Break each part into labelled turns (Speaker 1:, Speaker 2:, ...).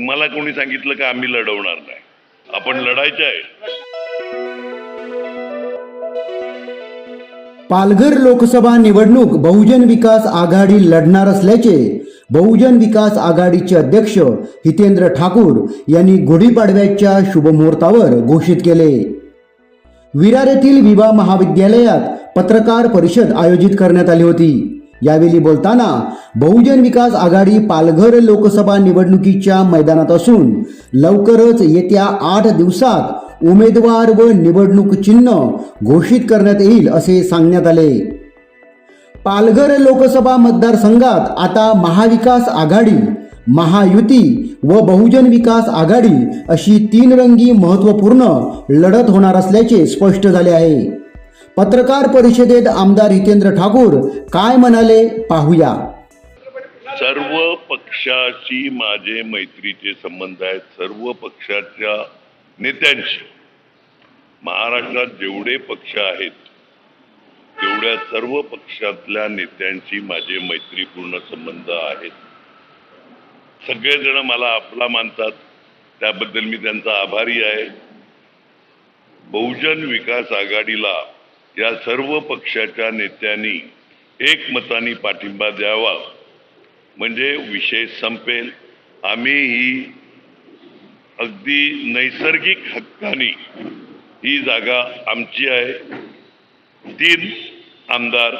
Speaker 1: तुम्हाला कोणी सांगितलं का आम्ही लढवणार नाही? आपण लढायचं आहे.
Speaker 2: पालघर लोकसभा निवडणूक बहुजन विकास आघाडी लढणार असल्याचे बहुजन विकास आघाडीचे अध्यक्ष हितेंद्र ठाकूर यांनी गुढीपाडव्याच्या शुभमुहूर्तावर घोषित केले. विरार येथील विवा महाविद्यालयात पत्रकार परिषद आयोजित करण्यात आली होती. यावेळी बोलताना बहुजन विकास आघाडी पालघर लोकसभा निवडणुकीच्या मैदानात असून लवकरच येत्या आठ दिवसात उमेदवार व निवडणूक चिन्ह घोषित करण्यात येईल असे सांगण्यात आले. पालघर लोकसभा मतदारसंघात आता महाविकास आघाडी महायुती व बहुजन विकास आघाडी अशी तीन रंगी महत्त्वपूर्ण लढत होणार असल्याचे स्पष्ट झाले आहे. पत्रकार परिषदेत आमदार हितेंद्र ठाकूर काय म्हणाले पाहूया.
Speaker 1: सर्व पक्षाशी माझे मैत्रीचे संबंध आहेत. सर्व पक्षाच्या नेत्यांशी. महाराष्ट्रात जेवढे पक्ष आहेत तेवढ्या सर्व पक्षातल्या नेत्यांशी माझे मैत्रीपूर्ण संबंध आहेत. सगळेजण मला आपला मानतात. त्याबद्दल मी त्यांचा आभारी आहे. बहुजन विकास आघाडीला या सर्व पक्षाच्या नेत्यांनी एकमताने पाठिंबा द्यावा. म्हणजे विषय संपेल. आम्ही ही अगदी नैसर्गिक हक्काने ही जागा आमची आहे. तीन आमदार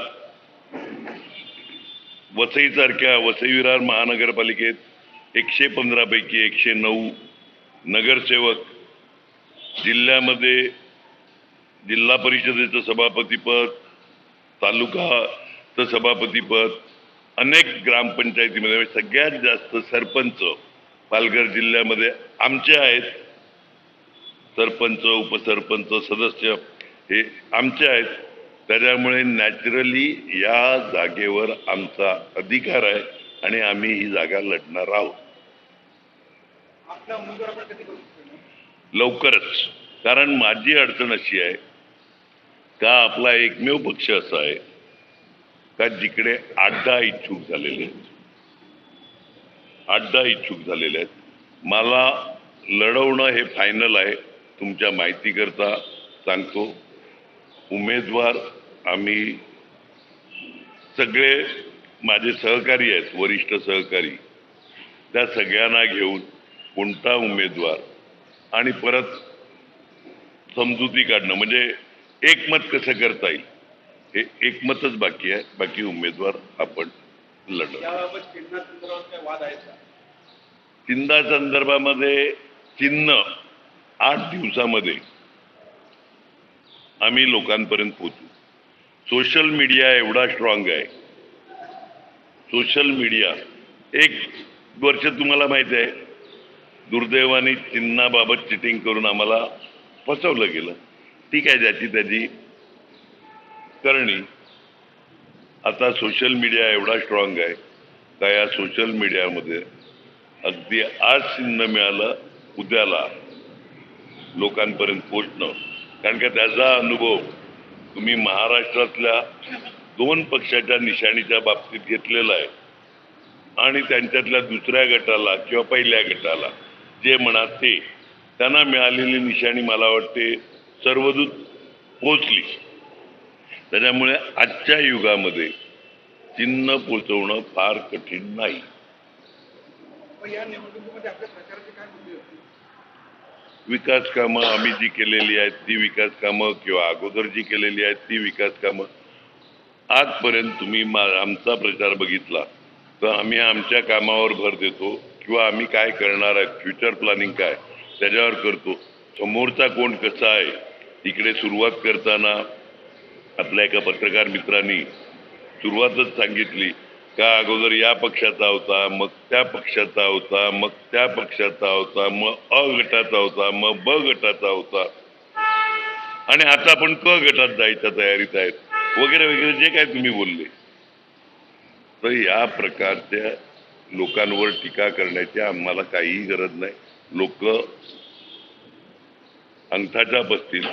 Speaker 1: वसईसारख्या वसई विरार महानगरपालिकेत एकशे पंधरापैकी एकशे नऊ नगरसेवक जिल्ह्यामध्ये जिल्हा परिषदेचं सभापतीपद तालुकाचं सभापतीपद अनेक ग्रामपंचायतीमध्ये सगळ्यात जास्त सरपंच पालघर जिल्ह्यामध्ये आमचे आहेत. सरपंच उपसरपंच सदस्य हे आमचे आहेत. त्याच्यामुळे नॅचरली या जागेवर आमचा अधिकार आहे आणि आम्ही ही जागा लढणार आहोत. लवकरच. कारण माझी अडचण अशी आहे का आपला एकमेव पक्ष असा आहे का जिकडे आठ इच्छुक झालेले आहेत. आठ इच्छुक झालेले आहेत. मला लढवणं हे फायनल आहे. तुमच्या माहितीकरता सांगतो. उमेदवार आम्ही सगळे माझे सहकारी आहेत वरिष्ठ सहकारी. त्या सगळ्यांना घेऊन कोणता उमेदवार आणि परत समजुती काढणं. म्हणजे एकमत कसं करता येईल? हे एकमतच बाकी आहे. बाकी उमेदवार आपण लढवू
Speaker 3: याबाबत चिन्हा संदर्भात काय वाद आहेत का?
Speaker 1: चिन्हा संदर्भामध्ये चिन्ह आठ दिवसामध्ये आम्ही लोकांपर्यंत पोहोचू. सोशल मीडिया एवढा स्ट्रॉंग आहे. सोशल मीडिया एक वर्ष तुम्हाला माहिती आहे दुर्दैवाने चिन्हाबाबत चिटिंग करून आम्हाला फसवलं गेलं. ठीक आहे ज्याची त्याची? करणी. आता सोशल मीडिया एवढा स्ट्रॉंग आहे का या सोशल मीडियामध्ये अगदी आज चिन्ह मिळालं उद्याला लोकांपर्यंत पोचणं कारण का त्याचा अनुभव तुम्ही महाराष्ट्रातल्या दोन पक्षाच्या निशाणीच्या बाबतीत घेतलेला आहे. आणि त्यांच्यातल्या दुसऱ्या गटाला किंवा पहिल्या गटाला जे म्हणा ते. त्यांना मिळालेली निशाणी मला वाटते सर्वदूत पोचली त्याच्यामुळे आजच्या युगामध्ये चिन्ह पोचवणं फार कठीण नाही. विकास कामं आम्ही जी केलेली आहेत ती विकास कामं किंवा अगोदर जी केलेली आहेत ती विकास कामं. आजपर्यंत तुम्ही आमचा प्रचार बघितला तर आम्ही आमच्या कामावर भर देतो किंवा आम्ही काय करणार आहे फ्युचर प्लॅनिंग काय त्याच्यावर करतो. समोरचा कोण कसा आहे इकडे सुरुवात करताना आपल्या एका पत्रकार मित्रांनी सुरुवातच सांगितली का अगोदर या पक्षाचा होता मग त्या पक्षाचा होता मग त्या पक्षाचा होता मग अ गटाचा होता मग ब गटाचा होता. आणि आता आपण क गटात जायच्या तयारीत आहेत. वगैरे वगैरे जे काय तुम्ही बोलले. तर या प्रकारच्या लोकांवर टीका करण्याची आम्हाला काहीही गरज नाही. लोक अंगठाच्या बसतील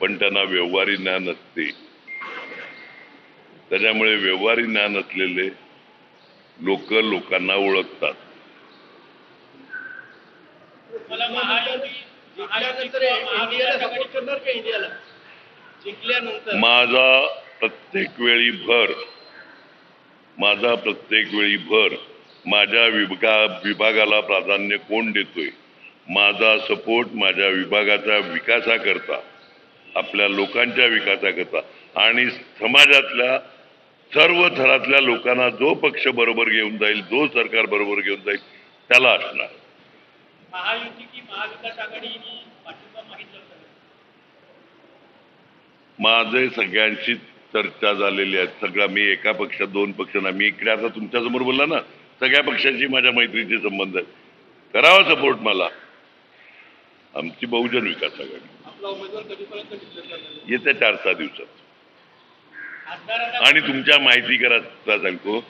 Speaker 1: पण त्यांना व्यवहारी ज्ञान असते त्याच्यामुळे व्यवहारी ज्ञान असलेले लोक लोकांना ओळखतात. माझा प्रत्येक वेळी भर माझा प्रत्येक वेळी भर माझ्या विभागा विभागाला प्राधान्य कोण देतोय? माझा सपोर्ट माझ्या विभागाच्या विकासाकरता आपल्या लोकांच्या विकासाकरता आणि समाजातल्या सर्व थरातल्या लोकांना जो पक्ष बरोबर घेऊन जाईल जो सरकार बरोबर घेऊन जाईल त्याला असणार. माझे सगळ्यांशी चर्चा झालेली आहे. सगळा मी एका पक्षात दोन पक्ष ना मी इकडे आता तुमच्यासमोर बोलला ना सगळ्या पक्षांशी माझ्या मैत्रीचे संबंध आहेत. करावा सपोर्ट मला. आमची बहुजन विकास आघाडी. येत्या चार सहा दिवसात. आणि तुमच्या माहिती करायचा सांगतो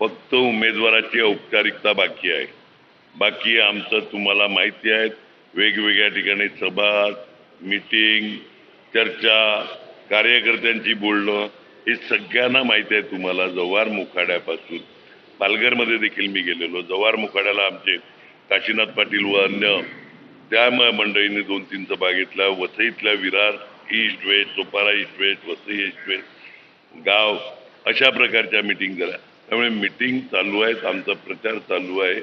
Speaker 1: फक्त उमेदवाराची औपचारिकता बाकी आहे. बाकी आमचं तुम्हाला माहिती आहे वेगवेगळ्या ठिकाणी सभा मीटिंग चर्चा कार्यकर्त्यांची बोलणं हे सगळ्यांना माहिती आहे तुम्हाला. जव्हार मुखाड्यापासून पालघरमध्ये देखील मी गेलेलो. जव्हार मुखाड्याला आमचे काशीनाथ पाटील व अन्य त्या म- मंडळींनी दोन तीन सभा घेतल्या वसईतल्या Virar east west Sopara east west Vasai east west गाव अशा प्रकारच्या मिटिंग झाल्या त्यामुळे मिटिंग चालू आहेत आमचा प्रचार चालू आहे.